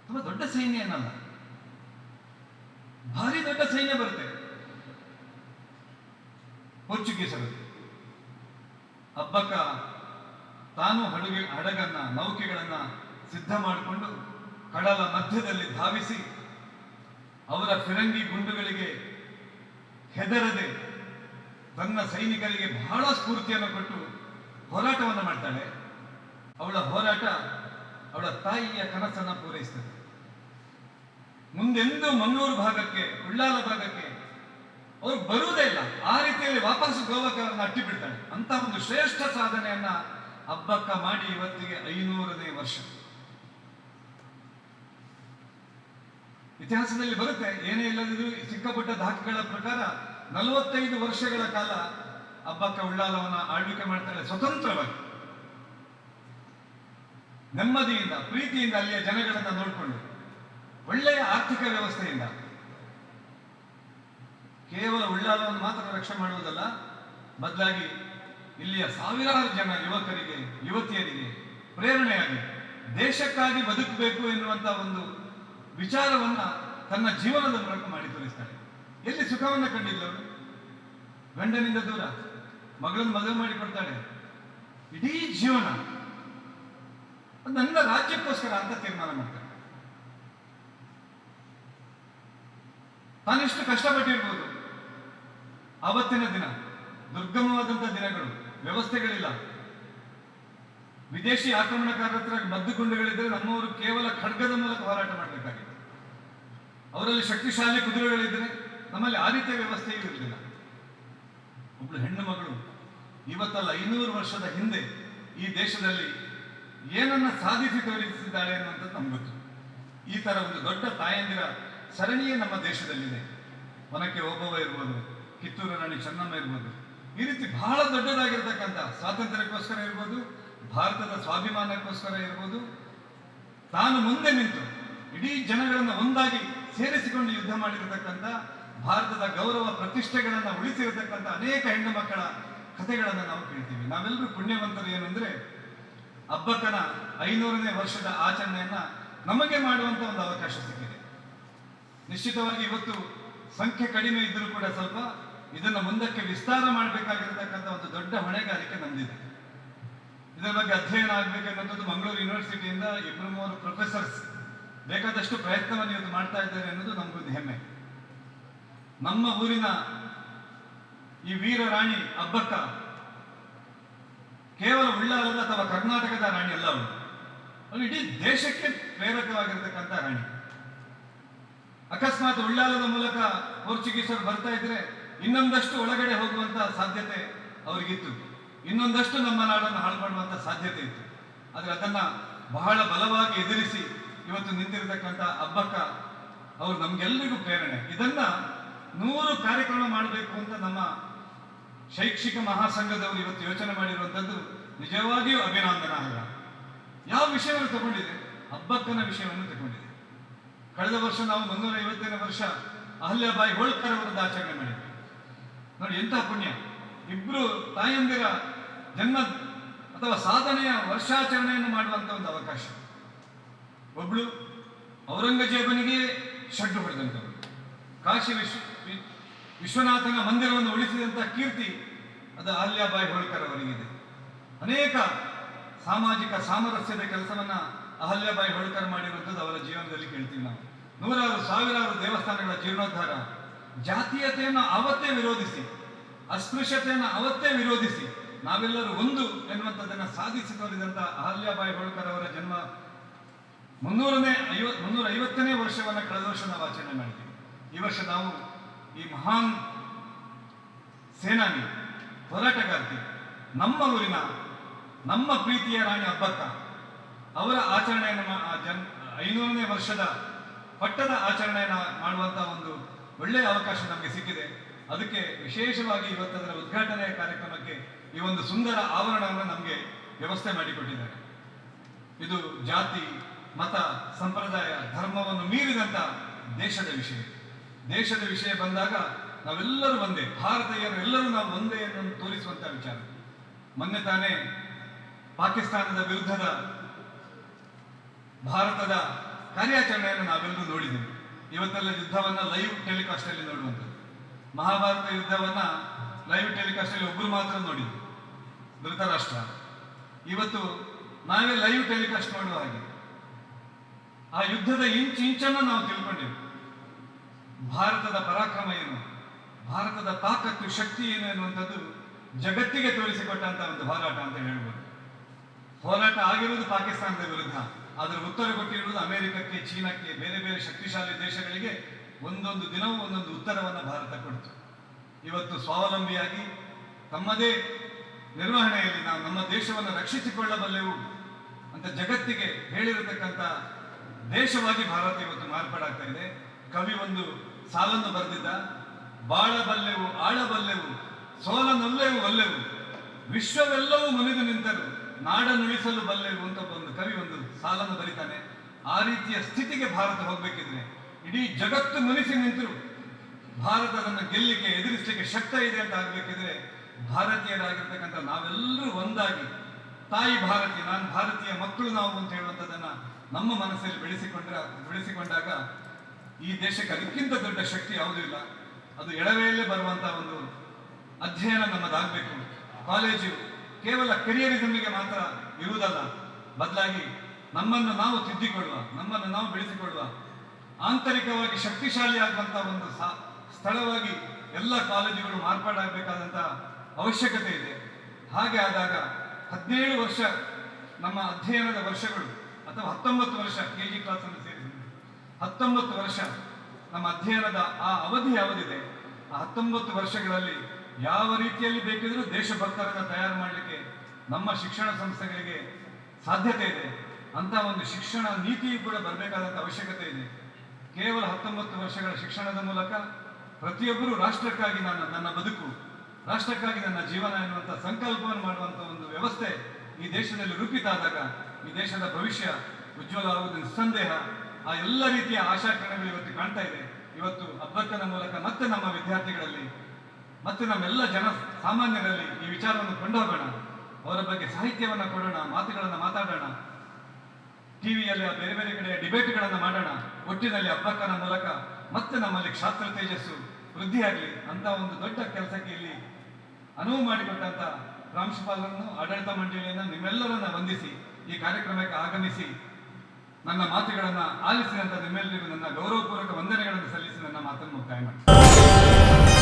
ತುಂಬಾ ದೊಡ್ಡ ಸೈನ್ಯ ಏನಲ್ಲ ಭಾರಿ ದೊಡ್ಡ ಸೈನ್ಯ ಬರುತ್ತೆ. ಪೋರ್ಚುಗೀಸರು. ಹಬ್ಬಕ್ಕ ತಾನು ಹಡುಗೆ ಹಡಗನ್ನ, ನೌಕೆಗಳನ್ನ ಸಿದ್ಧ ಮಾಡಿಕೊಂಡು ಕಡಲ ಮಧ್ಯದಲ್ಲಿ ಧಾವಿಸಿ ಅವರ ಫಿರಂಗಿ ಗುಂಡುಗಳಿಗೆ ಹೆದರದೆ ತನ್ನ ಸೈನಿಕರಿಗೆ ಬಹಳ ಸ್ಫೂರ್ತಿಯನ್ನು ಕೊಟ್ಟು ಹೋರಾಟವನ್ನು ಮಾಡ್ತಾಳೆ. ಅವಳ ಹೋರಾಟ ಅವಳ ತಾಯಿಯ ಕನಸನ್ನು ಪೂರೈಸ್ತದೆ. ಮುಂದೆಂದು ಮಂಗಳೂರು ಭಾಗಕ್ಕೆ ಉಳ್ಳಾಲ ಭಾಗಕ್ಕೆ ಅವ್ರು ಬರುವುದೇ ಇಲ್ಲ. ಆ ರೀತಿಯಲ್ಲಿ ವಾಪಸ್ ಗೋವಾಕ್ಕೆ ಅವರನ್ನು ಅಟ್ಟಿ ಬಿಡ್ತಾಳೆ ಅಂತ ಒಂದು ಶ್ರೇಷ್ಠ ಸಾಧನೆಯನ್ನ ಹಬ್ಬಕ್ಕ ಮಾಡಿ ಇವತ್ತಿಗೆ ಐನೂರನೇ ವರ್ಷ. ಇತಿಹಾಸದಲ್ಲಿ ಬರುತ್ತೆ, ಏನೇ ಇಲ್ಲದಿದ್ರು ಸಿಕ್ಕಪಟ್ಟ ದಾಖಲೆಗಳ ಪ್ರಕಾರ ನಲವತ್ತೈದು ವರ್ಷಗಳ ಕಾಲ ಅಬ್ಬಕ್ಕ ಉಳ್ಳಾಲವನ್ನ ಆಳ್ವಿಕೆ ಮಾಡ್ತಾಳೆ ಸ್ವತಂತ್ರವಾಗಿ. ನೆಮ್ಮದಿಯಿಂದ, ಪ್ರೀತಿಯಿಂದ ಅಲ್ಲಿಯ ಜನಗಳನ್ನ ನೋಡಿಕೊಂಡು, ಒಳ್ಳೆಯ ಆರ್ಥಿಕ ವ್ಯವಸ್ಥೆಯಿಂದ. ಕೇವಲ ಉಳ್ಳಾಲವನ್ನು ಮಾತ್ರ ರಕ್ಷಣೆ ಮಾಡುವುದಲ್ಲ, ಬದಲಾಗಿ ಇಲ್ಲಿಯ ಸಾವಿರಾರು ಜನ ಯುವಕರಿಗೆ, ಯುವತಿಯರಿಗೆ ಪ್ರೇರಣೆಯಾಗಿ ದೇಶಕ್ಕಾಗಿ ಬದುಕಬೇಕು ಎನ್ನುವಂತ ಒಂದು ವಿಚಾರವನ್ನ ತನ್ನ ಜೀವನದ ಮೂಲಕ ಮಾಡಿ ತೋರಿಸ್ತಾರೆ. ಎಲ್ಲಿ ಸುಖವನ್ನ ಕಂಡಿದ್ದವಳು ಗಂಡನಿಂದ ದೂರ. ಮಗಳನ್ನು ಮದುವೆ ಮಾಡಿ ಕೊಡ್ತಾಳೆ. ಇಡೀ ಜೀವನ ನನ್ನ ರಾಜ್ಯಕ್ಕೋಸ್ಕರ ಅಂತ ತೀರ್ಮಾನ ಮಾಡ್ತಾರೆ ತಾನೆಷ್ಟು ಕಷ್ಟಪಟ್ಟಿರ್ಬೋದು. ಆವತ್ತಿನ ದಿನ ದುರ್ಗಮವಾದಂತ ದಿನಗಳು, ವ್ಯವಸ್ಥೆಗಳಿಲ್ಲ. ವಿದೇಶಿ ಆಕ್ರಮಣಕಾರರ ಹತ್ರ ಮದ್ದುಗುಂಡುಗಳಿದ್ರೆ ನಮ್ಮವರು ಕೇವಲ ಖಡ್ಗದ ಮೂಲಕ ಹೋರಾಟ ಮಾಡಬೇಕಾಗಿತ್ತು. ಅವರಲ್ಲಿ ಶಕ್ತಿಶಾಲಿ ಕುದುರೆಗಳಿದ್ರೆ ನಮ್ಮಲ್ಲಿ ಆದಿತ್ಯ ವ್ಯವಸ್ಥೆ ಇರಲಿಲ್ಲ ಒಬ್ಬಳು ಹೆಣ್ಣು ಮಗಳು, ಇವತ್ತಲ್ಲ ಐನೂರು ವರ್ಷದ ಹಿಂದೆ ಈ ದೇಶದಲ್ಲಿ ಏನನ್ನ ಸಾಧಿಸಿ ತೋರಿಸಿದ್ದಾಳೆ ಅನ್ನುವಂಥದ್ದು ನಮ್ಗೆ ಈ ತರ ಒಂದು ದೊಡ್ಡ ತಾಯಂದಿರ ಸರಣಿಯೇ ನಮ್ಮ ದೇಶದಲ್ಲಿದೆ. ಒನಕ್ಕೆ ಓಬವ್ವ ಇರ್ಬೋದು, ಕಿತ್ತೂರು ರಾಣಿ ಚೆನ್ನಮ್ಮ ಇರ್ಬೋದು, ಈ ರೀತಿ ಬಹಳ ದೊಡ್ಡದಾಗಿರ್ತಕ್ಕಂಥ ಸ್ವಾತಂತ್ರ್ಯಕ್ಕೋಸ್ಕರ ಇರ್ಬೋದು, ಭಾರತದ ಸ್ವಾಭಿಮಾನಕ್ಕೋಸ್ಕರ ಇರ್ಬೋದು, ತಾನು ಮುಂದೆ ನಿಂತು ಇಡೀ ಜನಗಳನ್ನು ಒಂದಾಗಿ ಸೇರಿಸಿಕೊಂಡು ಯುದ್ಧ ಮಾಡಿರತಕ್ಕಂಥ ಭಾರತದ ಗೌರವ ಪ್ರತಿಷ್ಠೆಗಳನ್ನ ಉಳಿಸಿರತಕ್ಕಂಥ ಅನೇಕ ಹೆಣ್ಣು ಮಕ್ಕಳ ಕಥೆಗಳನ್ನು ನಾವು ಕೇಳ್ತೀವಿ. ನಾವೆಲ್ಲರೂ ಪುಣ್ಯವಂತರು ಏನಂದ್ರೆ ಅಬ್ಬಕ್ಕನ ಐನೂರನೇ ವರ್ಷದ ಆಚರಣೆಯನ್ನ ನಮಗೆ ಮಾಡುವಂತ ಒಂದು ಅವಕಾಶ ಸಿಕ್ಕಿದೆ. ನಿಶ್ಚಿತವಾಗಿ ಇವತ್ತು ಸಂಖ್ಯೆ ಕಡಿಮೆ ಇದ್ರೂ ಕೂಡ ಸ್ವಲ್ಪ ಇದನ್ನು ಮುಂದಕ್ಕೆ ವಿಸ್ತಾರ ಮಾಡಬೇಕಾಗಿರತಕ್ಕಂಥ ಒಂದು ದೊಡ್ಡ ಹೊಣೆಗಾರಿಕೆ ನಂದಿದೆ ಇದರ ಬಗ್ಗೆ ಅಧ್ಯಯನ ಆಗಬೇಕನ್ನೋದು ಮಂಗಳೂರು ಯೂನಿವರ್ಸಿಟಿಯಿಂದ ಇಬ್ಬರು ಮೂವರು ಪ್ರೊಫೆಸರ್ಸ್ ಬೇಕಾದಷ್ಟು ಪ್ರಯತ್ನವನ್ನು ಇವತ್ತು ಮಾಡ್ತಾ ಇದ್ದಾರೆ ಅನ್ನೋದು ನಮಗೊಂದು ಹೆಮ್ಮೆ. ನಮ್ಮ ಊರಿನ ಈ ವೀರ ರಾಣಿ ಅಬ್ಬಕ್ಕ ಕೇವಲ ಉಳ್ಳಾಲದ ಅಥವಾ ಕರ್ನಾಟಕದ ರಾಣಿ ಅಲ್ಲ ಅವರು ಇಡೀ ದೇಶಕ್ಕೆ ಪ್ರೇರಕವಾಗಿರ್ತಕ್ಕಂಥ ರಾಣಿ. ಅಕಸ್ಮಾತ್ ಉಳ್ಳಾಲದ ಮೂಲಕ ಪೋರ್ಚುಗೀಸರು ಬರ್ತಾ ಇದ್ರೆ ಇನ್ನೊಂದಷ್ಟು ಒಳಗಡೆ ಹೋಗುವಂತ ಸಾಧ್ಯತೆ ಅವರಿಗಿತ್ತು. ಇನ್ನೊಂದಷ್ಟು ನಮ್ಮ ನಾಡನ್ನು ಹಾಳು ಮಾಡುವಂತ ಸಾಧ್ಯತೆ ಇತ್ತು. ಆದ್ರೆ ಅದನ್ನ ಬಹಳ ಬಲವಾಗಿ ಎದುರಿಸಿ ಇವತ್ತು ನಿಂತಿರ್ತಕ್ಕಂಥ ಅಬ್ಬಕ್ಕ ಅವರು ನಮ್ಗೆಲ್ಲರಿಗೂ ಪ್ರೇರಣೆ. ಇದನ್ನ ನೂರು ಕಾರ್ಯಕ್ರಮ ಮಾಡಬೇಕು ಅಂತ ನಮ್ಮ ಶೈಕ್ಷಿಕ ಮಹಾಸಂಘದವರು ಇವತ್ತು ಯೋಚನೆ ಮಾಡಿರುವಂಥದ್ದು ನಿಜವಾಗಿಯೂ ಅಭಿನಂದನಾರ್ಹ ಯಾವ ವಿಷಯವನ್ನು ತಗೊಂಡಿದೆ? ಅಬ್ಬಕ್ಕನ ವಿಷಯವನ್ನು ತಗೊಂಡಿದೆ. ಕಳೆದ ವರ್ಷ ನಾವು ಮುನ್ನೂರ ಐವತ್ತನೇ ವರ್ಷ ಅಹಲ್ಯಾಬಾಯಿ ಹೋಳ್ಕರ್ ಅವರದ್ದು ಆಚರಣೆ ಮಾಡಿದ್ವಿ. ನೋಡಿ, ಎಂಥ ಪುಣ್ಯ. ಇಬ್ರು ತಾಯಂದಿರ ಜನ್ಮ ಅಥವಾ ಸಾಧನೆಯ ವರ್ಷಾಚರಣೆಯನ್ನು ಮಾಡುವಂತ ಒಂದು ಅವಕಾಶ. ಒಬ್ಳು ಔರಂಗಜೇಬನಿಗೆ ಶಡ್ಡು ಹೊಡೆದಂಥವ್ರು ಕಾಶಿ ವಿಶ್ವ ವಿಶ್ವನಾಥನ ಮಂದಿರವನ್ನು ಉಳಿಸಿದಂಥ ಕೀರ್ತಿ ಅದು ಆಲ್ಯಾಬಾಯಿ ಹೋಳ್ಕರ್ ಅವರಿಗಿದೆ ಅನೇಕ ಸಾಮಾಜಿಕ ಸಾಮರಸ್ಯದ ಕೆಲಸವನ್ನ ಅಹಲ್ಯಾಬಾಯಿ ಹೋಳ್ಕರ್ ಮಾಡಿರುವಂಥದ್ದು ಅವರ ಜೀವನದಲ್ಲಿ ಕೇಳ್ತೀವಿ ನಾವು. ನೂರಾರು, ಸಾವಿರಾರು ದೇವಸ್ಥಾನಗಳ ಜೀರ್ಣೋದ್ಧಾರ ಜಾತೀಯತೆಯನ್ನು ಅವತ್ತೇ ವಿರೋಧಿಸಿ, ಅಸ್ಪೃಶ್ಯತೆಯನ್ನು ಅವತ್ತೇ ವಿರೋಧಿಸಿ ನಾವೆಲ್ಲರೂ ಒಂದು ಎನ್ನುವಂಥದ್ದನ್ನು ಸಾಧಿಸಿ ತೋರಿದಂಥ ಅಹಲ್ಯಾಬಾಯಿ ಹೋಳ್ಕರ್ ಅವರ ಜನ್ಮ ಮುನ್ನೂರನೇ ಐವತ್ ಮುನ್ನೂರ ಐವತ್ತನೇ ವರ್ಷವನ್ನು ಕಳೆದ ವರ್ಷ ನಾವು ಆಚರಣೆ ಮಾಡಿದ್ದೀವಿ. ಈ ವರ್ಷ ನಾವು ಈ ಮಹಾನ್ ಸೇನಾನಿ, ಹೋರಾಟಗಾರ್ತಿ ನಮ್ಮ ಊರಿನ ನಮ್ಮ ಪ್ರೀತಿಯ ರಾಣಿ ಅಬ್ಬಕ್ಕ ಅವರ ಆಚರಣೆಯನ್ನು ಜನ್, ಐನೂರನೇ ವರ್ಷದ ಪಟ್ಟದ ಆಚರಣೆಯನ್ನು ಮಾಡುವಂತ ಒಂದು ಒಳ್ಳೆಯ ಅವಕಾಶ ನಮಗೆ ಸಿಕ್ಕಿದೆ. ಅದಕ್ಕೆ ವಿಶೇಷವಾಗಿ ಇವತ್ತದರ ಉದ್ಘಾಟನೆಯ ಕಾರ್ಯಕ್ರಮಕ್ಕೆ ಈ ಒಂದು ಸುಂದರ ಆವರಣವನ್ನು ನಮಗೆ ವ್ಯವಸ್ಥೆ ಮಾಡಿಕೊಟ್ಟಿದ್ದಾರೆ. ಇದು ಜಾತಿ ಮತ ಸಂಪ್ರದಾಯ ಧರ್ಮವನ್ನು ಮೀರಿದಂತ ದೇಶದ ವಿಷಯ. ದೇಶದ ವಿಷಯ ಬಂದಾಗ ನಾವೆಲ್ಲರೂ ಒಂದೇ, ಭಾರತೀಯರು ಎಲ್ಲರೂ ನಾವು ಒಂದೇ ಅನ್ನೋದು ತೋರಿಸುವಂತ ವಿಚಾರ. ಮೊನ್ನೆ ತಾನೇ ಪಾಕಿಸ್ತಾನದ ವಿರುದ್ಧದ ಭಾರತದ ಕಾರ್ಯಾಚರಣೆಯನ್ನು ನಾವೆಲ್ಲರೂ ನೋಡಿದ್ದೇವೆ ಇವತ್ತೆಲ್ಲ ಯುದ್ಧವನ್ನ ಲೈವ್ ಟೆಲಿಕಾಸ್ಟ್ ಅಲ್ಲಿ ನೋಡುವಂತ ಮಹಾಭಾರತ ಯುದ್ಧವನ್ನ ಲೈವ್ ಟೆಲಿಕಾಸ್ಟ್ ಅಲ್ಲಿ ಒಬ್ಬರು ಮಾತ್ರ ನೋಡಿದ್ರು. ಧೃತರಾಷ್ಟ್ರ. ಇವತ್ತು ನಾವೇ ಲೈವ್ ಟೆಲಿಕಾಸ್ಟ್ ಮಾಡುವ ಹಾಗೆ. ಆ ಯುದ್ಧದ ಇಂಚು ಇಂಚನ್ನು ನಾವು ತಿಳ್ಕೊಂಡೆವು. ಭಾರತದ ಪರಾಕ್ರಮ ಏನು? ಭಾರತದ ತಾಕತ್ತು, ಶಕ್ತಿ ಏನು ಅನ್ನುವಂಥದ್ದು ಜಗತ್ತಿಗೆ ತೋರಿಸಿಕೊಟ್ಟಂತ ಒಂದು ಹೋರಾಟ ಅಂತ ಹೇಳ್ಬೋದು. ಹೋರಾಟ ಆಗಿರುವುದು ಪಾಕಿಸ್ತಾನದ ವಿರುದ್ಧ. ಅದರ ಉತ್ತರ ಕೊಟ್ಟಿರುವುದು ಅಮೆರಿಕಕ್ಕೆ, ಚೀನಾಕ್ಕೆ, ಬೇರೆ ಬೇರೆ ಶಕ್ತಿಶಾಲಿ ದೇಶಗಳಿಗೆ ಒಂದೊಂದು ದಿನವೂ ಒಂದೊಂದು ಉತ್ತರವನ್ನು ಭಾರತ ಕೊಡ್ತು. ಇವತ್ತು ಸ್ವಾವಲಂಬಿಯಾಗಿ ತಮ್ಮದೇ ನಿರ್ವಹಣೆಯಲ್ಲಿ ನಾವು ನಮ್ಮ ದೇಶವನ್ನು ರಕ್ಷಿಸಿಕೊಳ್ಳಬಲ್ಲೆವು ಅಂತ ಜಗತ್ತಿಗೆ ಹೇಳಿರತಕ್ಕಂಥ ದೇಶವಾಗಿ ಭಾರತ ಇವತ್ತು ಮಾರ್ಪಾಡಾಗ್ತಾ ಇದೆ. ಕವಿ ಒಂದು ಸಾಲನ್ನು ಬರೆದಿದ್ದ ಬಾಳಬಲ್ಲೆವು ಆಳಬಲ್ಲೆವು ಸೋಲನೊಲ್ಲೆವು ಒಲ್ಲೆವು ವಿಶ್ವವೆಲ್ಲವೂ ಮುನಿದು ನಿಂತರು ನಾಡನುಳಿಸಲು ಬಲ್ಲೆವು ಅಂತ ಒಂದು ಕವಿ ಒಂದು ಸಾಲನ್ನು ಬರೀತಾನೆ. ಆ ರೀತಿಯ ಸ್ಥಿತಿಗೆ ಭಾರತ ಹೋಗ್ಬೇಕಿದ್ರೆ ಇಡೀ ಜಗತ್ತು ಮುನಿಸಿ ನಿಂತರು. ಭಾರತ ಅದನ್ನು ಗೆಲ್ಲಿಕ್ಕೆ ಎದುರಿಸಲಿಕ್ಕೆ ಶಕ್ತ ಇದೆ ಅಂತ ಆಗ್ಬೇಕಿದ್ರೆ ಭಾರತೀಯರಾಗಿರ್ತಕ್ಕಂಥ ನಾವೆಲ್ಲರೂ ಒಂದಾಗಿ, ತಾಯಿ ಭಾರತೀಯ ನಾನು ಭಾರತೀಯ ಮಕ್ಕಳು ನಾವು ಅಂತ ಹೇಳುವಂಥದ್ದನ್ನ ನಮ್ಮ ಮನಸ್ಸಲ್ಲಿ ಬೆಳೆಸಿಕೊಂಡ್ರೆ ಬೆಳೆಸಿಕೊಂಡಾಗ ಈ ದೇಶಕ್ಕೆ ಅದಕ್ಕಿಂತ ದೊಡ್ಡ ಶಕ್ತಿ ಯಾವುದೂ ಇಲ್ಲ. ಅದು ಎಡವೆಯಲ್ಲೇ ಬರುವಂತಹ ಒಂದು ಅಧ್ಯಯನ ನಮ್ಮದಾಗಬೇಕು. ಕಾಲೇಜು ಕೇವಲ ಕೆರಿಯರಿಸಮ್ಗೆ ಮಾತ್ರ ಇರುವುದಲ್ಲ, ಬದಲಾಗಿ ನಮ್ಮನ್ನು ನಾವು ತಿದ್ದಿಕೊಳ್ಳುವ, ನಮ್ಮನ್ನು ನಾವು ಬೆಳೆಸಿಕೊಳ್ಳುವ ಆಂತರಿಕವಾಗಿ ಶಕ್ತಿಶಾಲಿ ಆಗುವಂತ ಒಂದು ಸ್ಥಳವಾಗಿ ಎಲ್ಲ ಕಾಲೇಜುಗಳು ಮಾರ್ಪಾಡಾಗಬೇಕಾದಂತ ಅವಶ್ಯಕತೆ ಇದೆ. ಹಾಗೆ ಆದಾಗ ಹದಿನೇಳು ವರ್ಷ ನಮ್ಮ ಅಧ್ಯಯನದ ವರ್ಷಗಳು ಅಥವಾ ಹತ್ತೊಂಬತ್ತು ವರ್ಷ ಕೆ ಜಿ ಕ್ಲಾಸ್ ಅನ್ನು ಸೇರಿಸಿ ಹತ್ತೊಂಬತ್ತು ವರ್ಷ ನಮ್ಮ ಅಧ್ಯಯನದ ಆ ಅವಧಿ ಯಾವುದಿದೆ? ಆ ಹತ್ತೊಂಬತ್ತು ವರ್ಷಗಳಲ್ಲಿ ಯಾವ ರೀತಿಯಲ್ಲಿ ಬೇಕಿದ್ರೂ ದೇಶಭಕ್ತರನ್ನು ತಯಾರು ಮಾಡಲಿಕ್ಕೆ ನಮ್ಮ ಶಿಕ್ಷಣ ಸಂಸ್ಥೆಗಳಿಗೆ ಸಾಧ್ಯತೆ ಇದೆ. ಅಂತ ಒಂದು ಶಿಕ್ಷಣ ನೀತಿಯು ಕೂಡ ಬರಬೇಕಾದಂಥ ಅವಶ್ಯಕತೆ ಇದೆ. ಕೇವಲ ಹತ್ತೊಂಬತ್ತು ವರ್ಷಗಳ ಶಿಕ್ಷಣದ ಮೂಲಕ ಪ್ರತಿಯೊಬ್ಬರೂ ರಾಷ್ಟ್ರಕ್ಕಾಗಿ ನನ್ನ ನನ್ನ ಬದುಕು, ರಾಷ್ಟ್ರಕ್ಕಾಗಿ ನನ್ನ ಜೀವನ ಎನ್ನುವಂಥ ಸಂಕಲ್ಪವನ್ನು ಮಾಡುವಂಥ ಒಂದು ವ್ಯವಸ್ಥೆ ಈ ದೇಶದಲ್ಲಿ ರೂಪಿತ ಆದಾಗ ಈ ದೇಶದ ಭವಿಷ್ಯ ಉಜ್ವಲ ಆಗುವುದು ನಿಸ್ಸಂದೇಹ ಆ ಎಲ್ಲ ರೀತಿಯ ಆಶಾಕಿರಣಗಳು ಇವತ್ತು ಕಾಣ್ತಾ ಇದೆ. ಇವತ್ತು ಅಬ್ಬಕ್ಕನ ಮೂಲಕ ಮತ್ತೆ ನಮ್ಮ ವಿದ್ಯಾರ್ಥಿಗಳಲ್ಲಿ, ಮತ್ತೆ ನಮ್ಮೆಲ್ಲ ಜನ ಸಾಮಾನ್ಯರಲ್ಲಿ ಈ ವಿಚಾರವನ್ನು ಕೊಂಡೋಗೋಣ. ಅವರ ಬಗ್ಗೆ ಸಾಹಿತ್ಯವನ್ನು ಕೊಡೋಣ, ಮಾತುಗಳನ್ನು ಮಾತಾಡೋಣ. ಟಿವಿಯಲ್ಲಿ ಆ ಬೇರೆ ಬೇರೆ ಕಡೆ ಡಿಬೇಟ್ಗಳನ್ನು ಮಾಡೋಣ. ಒಟ್ಟಿನಲ್ಲಿ ಅಬ್ಬಕ್ಕನ ಮೂಲಕ ಮತ್ತೆ ನಮ್ಮಲ್ಲಿ ಕ್ಷಾತ್ರ ತೇಜಸ್ಸು ವೃದ್ಧಿಯಾಗಲಿ ಅಂತ ಒಂದು ದೊಡ್ಡ ಕೆಲಸಕ್ಕೆ ಇಲ್ಲಿ ಅನುವು ಮಾಡಿಕೊಟ್ಟಂತ ಪ್ರಾಂಶುಪಾಲರನ್ನು, ಆಡಳಿತ ಮಂಡಳಿಯನ್ನು ನಿಮ್ಮೆಲ್ಲರನ್ನ ವಂದಿಸಿ. ಈ ಕಾರ್ಯಕ್ರಮಕ್ಕೆ ಆಗಮಿಸಿ ನನ್ನ ಮಾತುಗಳನ್ನು ಆಲಿಸಿದಂಥ ನಿಮ್ಮೆಲ್ಲರಿಗೂ ನನ್ನ ಗೌರವಪೂರ್ವಕ ವಂದನೆಗಳನ್ನು ಸಲ್ಲಿಸಿ ನನ್ನ ಮಾತನ್ನು ಮುಕ್ತಾಯ ಮಾಡ್ತೀನಿ.